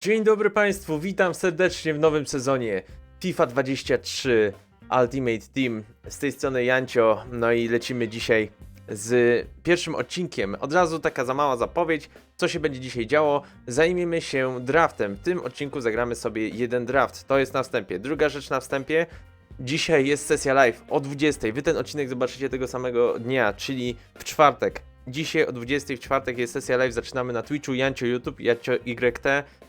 Dzień dobry Państwu, witam serdecznie w nowym sezonie FIFA 23 Ultimate Team. Z tej strony Jancio, no i lecimy dzisiaj z pierwszym odcinkiem. Od razu taka za mała zapowiedź, co się będzie dzisiaj działo. Zajmiemy się draftem. W tym odcinku zagramy sobie jeden draft, to jest na wstępie. Druga rzecz na wstępie, dzisiaj jest sesja live o 20. Wy ten odcinek zobaczycie tego samego dnia, czyli w czwartek. Dzisiaj o 20 w czwartek jest sesja live, zaczynamy na Twitchu, Jancio YouTube, Jancio YT.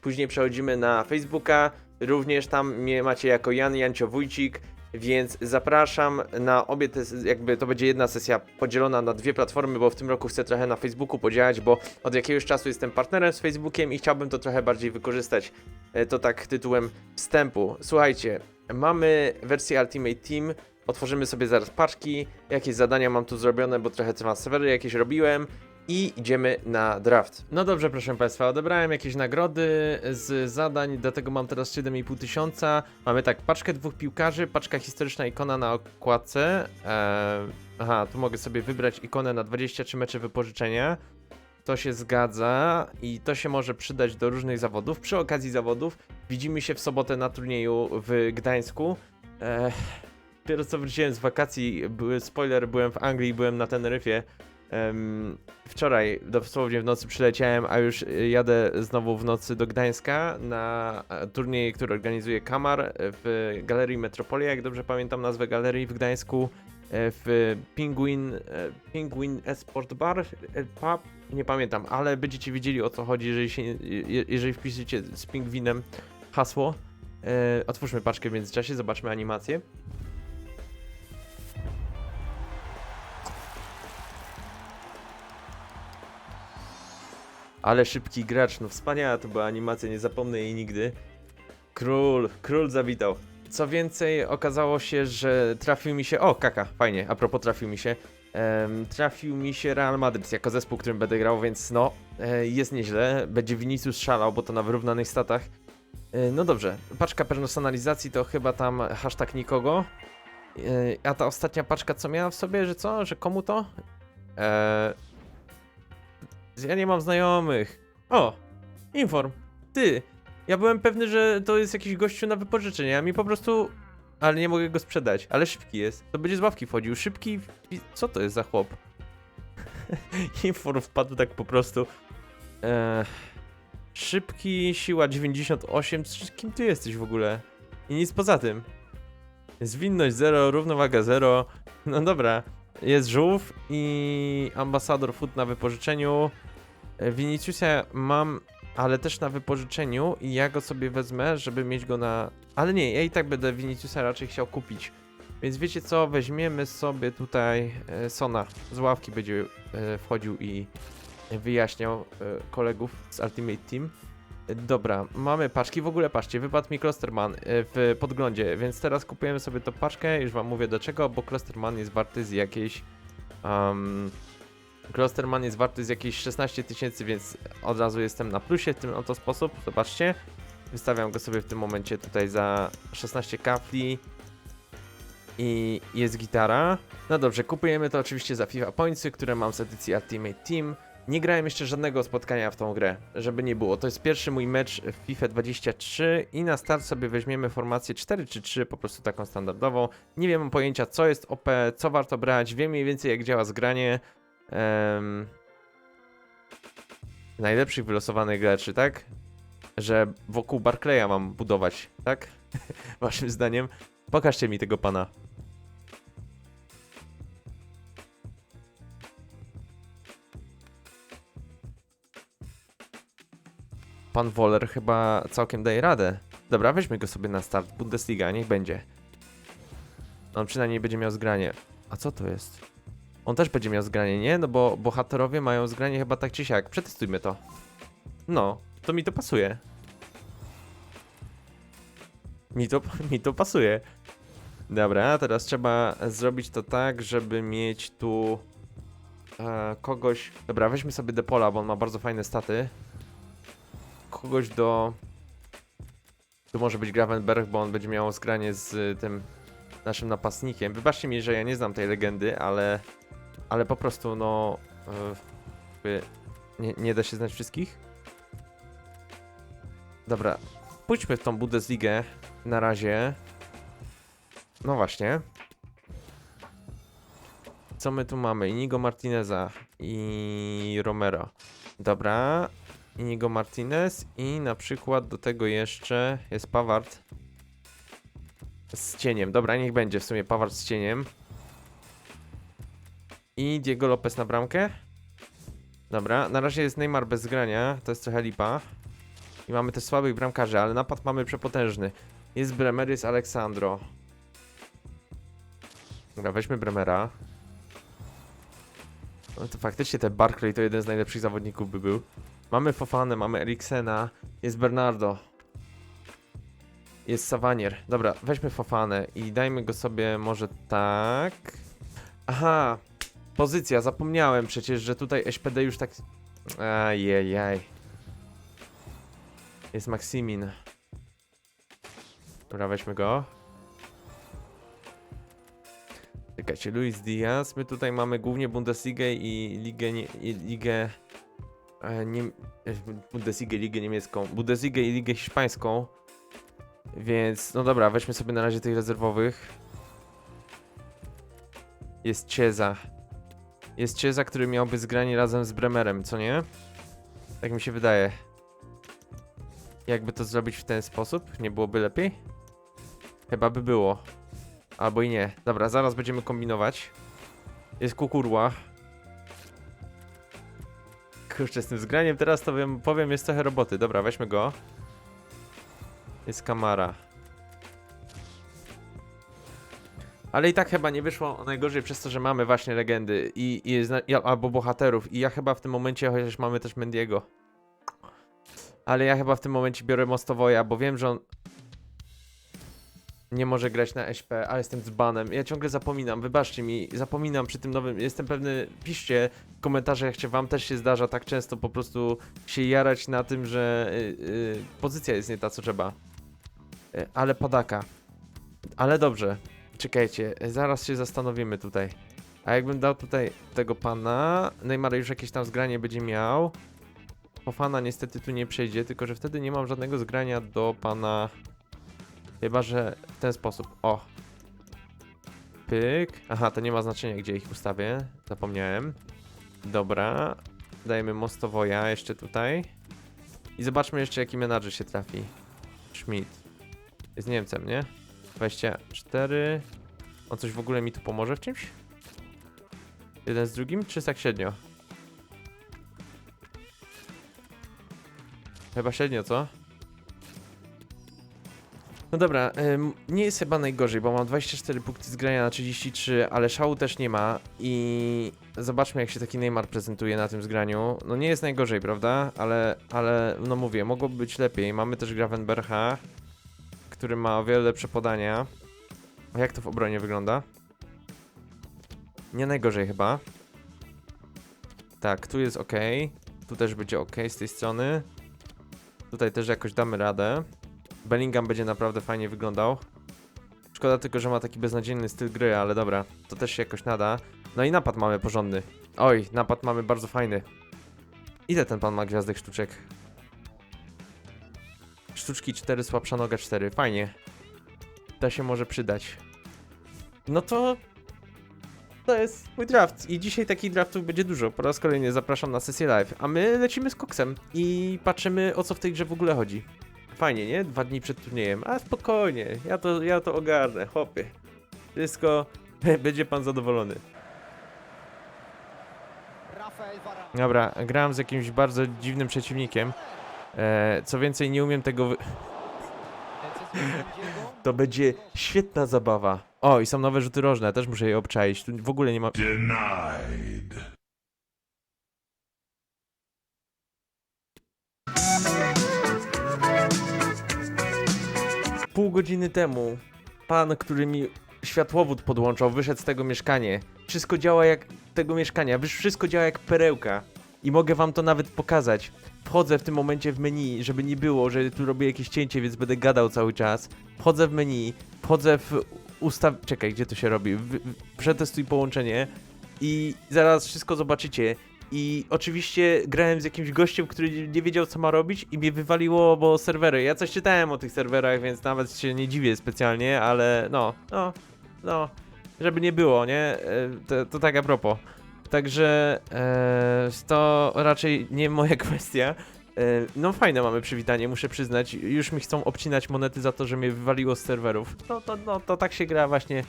Później przechodzimy na Facebooka, również tam mnie macie jako Jan Jancio Wójcik, więc zapraszam na obie te, jakby to będzie jedna sesja podzielona na dwie platformy, bo w tym roku chcę trochę na Facebooku podziałać, bo od jakiegoś czasu jestem partnerem z Facebookiem i chciałbym to trochę bardziej wykorzystać. E, To tak tytułem wstępu. Słuchajcie, mamy wersję Ultimate Team, otworzymy sobie zaraz paczki, jakieś zadania mam tu zrobione, bo trochę transfery jakieś robiłem i idziemy na draft. No dobrze, proszę Państwa, odebrałem jakieś nagrody z zadań, dlatego mam teraz 7,5 tysiąca. Mamy tak, paczkę dwóch piłkarzy, paczka historyczna ikona na okładce. Eee, aha, tu mogę sobie wybrać ikonę na 23 mecze wypożyczenia. To się zgadza i to się może przydać do różnych zawodów. Przy okazji zawodów widzimy się w sobotę na turnieju w Gdańsku. Eee, dopiero co wróciłem z wakacji, były spoiler, byłem w Anglii, byłem na Teneryfie. Em, wczoraj dosłownie w nocy przyleciałem, a już y, jadę znowu w nocy do Gdańska na e, turniej, który organizuje Kamar e, w Galerii Metropolia, jak dobrze pamiętam nazwę galerii w Gdańsku, e, w Penguin, Penguin Esport Bar, pub, nie pamiętam, ale będziecie wiedzieli o co chodzi, jeżeli, się, je- jeżeli wpiszecie z pingwinem hasło. Otwórzmy paczkę w międzyczasie, zobaczmy animację. Ale szybki gracz, no wspaniała to była animacja, nie zapomnę jej nigdy. Król, król zawitał. Co więcej, okazało się, że trafił mi się. O, kaka, fajnie, a propos trafił mi się. Trafił mi się Real Madrid jako zespół, którym będę grał, więc no, e, jest nieźle. Będzie Vinicius szalał, bo to na wyrównanych statach. E, no dobrze, paczka personalizacji to chyba tam hashtag nikogo. E, a ta ostatnia paczka, co miała w sobie, że co? Że komu to? Eee, ja nie mam znajomych. O, inform. Ty. Ja byłem pewny, że to jest jakiś gościu na wypożyczenie, a mi po prostu... Ale nie mogę go sprzedać, ale szybki jest. To będzie z ławki wchodził. Szybki... Co to jest za chłop? inform wpadł tak po prostu. Szybki, siła 98. Z Kim ty jesteś w ogóle? I nic poza tym. Zwinność 0, równowaga 0. No dobra. Jest żółw i ambasador food na wypożyczeniu. E, Viniciusa mam, ale też na wypożyczeniu i ja go sobie wezmę, żeby mieć go na... Ale nie, ja i tak będę Viniciusa raczej chciał kupić. Więc wiecie co, weźmiemy sobie tutaj e, Sona z ławki będzie e, wchodził i wyjaśniał kolegów z Ultimate Team. Dobra, mamy paczki. W ogóle patrzcie, wypadł mi Klosterman e, w podglądzie, więc teraz kupujemy sobie tą paczkę. Już wam mówię do czego, bo Klosterman jest warty z jakiejś. Um, Klosterman jest warty z jakieś 16 tysięcy, więc od razu jestem na plusie w ten oto sposób. Zobaczcie. Wystawiam go sobie w tym momencie tutaj za 16 kafli. I jest gitara. No dobrze, kupujemy to oczywiście za FIFA Pointsy, które mam z edycji Ultimate Team. Nie grałem jeszcze żadnego spotkania w tą grę, żeby nie było. To jest pierwszy mój mecz w FIFA 23 i na start sobie weźmiemy formację 4 czy 3, po prostu taką standardową. Nie wiem pojęcia co jest OP, co warto brać, wiem mniej więcej jak działa zgranie. Em, najlepszych wylosowanych graczy, tak? Że wokół Barclaya mam budować, tak? Waszym zdaniem? Pokażcie mi tego pana. Pan Woller chyba całkiem daje radę. Dobra, weźmy go sobie na start. Bundesliga, niech będzie. On przynajmniej będzie miał zgranie. A co to jest? On też będzie miał zgranie, nie? No bo bohaterowie mają zgranie chyba tak czy siak. Przetestujmy to. No, to mi to pasuje. Mi to, mi to pasuje. Dobra, teraz trzeba zrobić to tak, żeby mieć tu e, kogoś. Dobra, weźmy sobie Depola, bo on ma bardzo fajne staty. Kogoś do. Tu może być Gravenberg, bo on będzie miał zgranie z y, tym naszym napastnikiem. Wybaczcie mi, że ja nie znam tej legendy, ale. Ale po prostu, no. jakby nie, nie da się znać wszystkich. Dobra, pójdźmy w tą Bundesligę na razie. No właśnie. Co my tu mamy? Inigo Martineza i Romero. Dobra. Inigo Martinez i na przykład do tego jeszcze jest Pawart z cieniem. Dobra, niech będzie w sumie Pawart z cieniem. I Diego Lopez na bramkę. Dobra, na razie jest Neymar bez grania, to jest trochę lipa. I mamy też słabych bramkarzy, ale napad mamy przepotężny. Jest Bremer, jest Aleksandro. Dobra, weźmy Bremera. No to faktycznie ten Barclay to jeden z najlepszych zawodników by był. Mamy Fofanę, mamy Eriksena, jest Bernardo. Jest Savanier. Dobra, weźmy Fofanę i dajmy go sobie może tak. Aha, pozycja, zapomniałem przecież, że tutaj SPD już tak... Ajajaj. Jest Maximin. Dobra, weźmy go. Czekajcie, Luis Diaz. My tutaj mamy głównie Bundesligę i ligę, i ligę nie, e, ligę niemiecką, Bundesligę i ligę hiszpańską. Więc, no dobra, weźmy sobie na razie tych rezerwowych. Jest Cieza. Jest Cieza, który miałby zgranie razem z Bremerem, co nie? Tak mi się wydaje. Jakby to zrobić w ten sposób? Nie byłoby lepiej? Chyba by było. Albo i nie. Dobra, zaraz będziemy kombinować. Jest kukurła. Kurczę, z tym zgraniem teraz to wiem, powiem, jest trochę roboty. Dobra, weźmy go. Jest kamara. Ale i tak chyba nie wyszło najgorzej przez to, że mamy właśnie legendy i, i i, albo bohaterów. I ja chyba w tym momencie, chociaż mamy też Mendiego. Ale ja chyba w tym momencie biorę Mostowoja, bo wiem, że on nie może grać na SP, a jestem dzbanem. Ja ciągle zapominam, wybaczcie mi, zapominam przy tym nowym, jestem pewny, piszcie w komentarzach, czy wam też się zdarza tak często po prostu się jarać na tym, że y, y, pozycja jest nie ta, co trzeba. Y, ale padaka. Ale dobrze, czekajcie, y, zaraz się zastanowimy tutaj. A jakbym dał tutaj tego pana, Neymar już jakieś tam zgranie będzie miał. Fofana niestety tu nie przejdzie, tylko że wtedy nie mam żadnego zgrania do pana... Chyba, że w ten sposób. O. Pyk. Aha, to nie ma znaczenia, gdzie ich ustawię. Zapomniałem. Dobra. Dajemy mostowoja jeszcze tutaj. I zobaczmy jeszcze, jaki menadżer się trafi. Schmidt. Jest Niemcem, nie? 24. On coś w ogóle mi tu pomoże w czymś? Jeden z drugim, czy tak średnio? Chyba średnio, co? No dobra, nie jest chyba najgorzej, bo mam 24 punkty z grania na 33, ale szału też nie ma i zobaczmy jak się taki Neymar prezentuje na tym zgraniu. No nie jest najgorzej, prawda? Ale, ale no mówię, mogłoby być lepiej. Mamy też Gravenbercha, który ma o wiele lepsze podania. Jak to w obronie wygląda? Nie najgorzej chyba. Tak, tu jest ok. Tu też będzie ok z tej strony. Tutaj też jakoś damy radę. Bellingham będzie naprawdę fajnie wyglądał. Szkoda tylko, że ma taki beznadziejny styl gry, ale dobra, to też się jakoś nada. No i napad mamy porządny. Oj, napad mamy bardzo fajny. Ile ten pan ma gwiazdek sztuczek? Sztuczki 4, słabsza noga 4. Fajnie. To się może przydać. No to... To jest mój draft i dzisiaj takich draftów będzie dużo. Po raz kolejny zapraszam na sesję live, a my lecimy z koksem i patrzymy o co w tej grze w ogóle chodzi. Fajnie, nie? Dwa dni przed turniejem. A spokojnie, ja to, ja to ogarnę, chłopie. Wszystko będzie pan zadowolony. Dobra, grałem z jakimś bardzo dziwnym przeciwnikiem. E, co więcej, nie umiem tego. Wy... To będzie świetna zabawa. O, i są nowe rzuty rożne, też muszę je obczaić. Tu w ogóle nie ma. Denied. Pół godziny temu pan, który mi światłowód podłączał, wyszedł z tego mieszkania. Wszystko działa jak tego mieszkania, wszystko działa jak perełka. I mogę wam to nawet pokazać. Wchodzę w tym momencie w menu, żeby nie było, że tu robię jakieś cięcie, więc będę gadał cały czas. Wchodzę w menu, wchodzę w ustaw... Czekaj, gdzie to się robi? W- Przetestuj połączenie i zaraz wszystko zobaczycie. I oczywiście grałem z jakimś gościem, który nie wiedział co ma robić i mnie wywaliło, bo serwery. Ja coś czytałem o tych serwerach, więc nawet się nie dziwię specjalnie, ale no, no, no, żeby nie było, nie? E, To, to tak a propos. Także e, to raczej nie moja kwestia. E, no fajne mamy przywitanie, muszę przyznać. Już mi chcą obcinać monety za to, że mnie wywaliło z serwerów. No to, no, to tak się gra właśnie.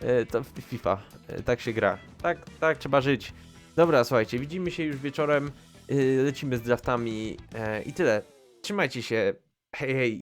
E, to w FIFA. E, tak się gra. Tak, tak trzeba żyć. Dobra, słuchajcie, widzimy się już wieczorem. E, lecimy z draftami e, i tyle. Trzymajcie się. Hej, hej.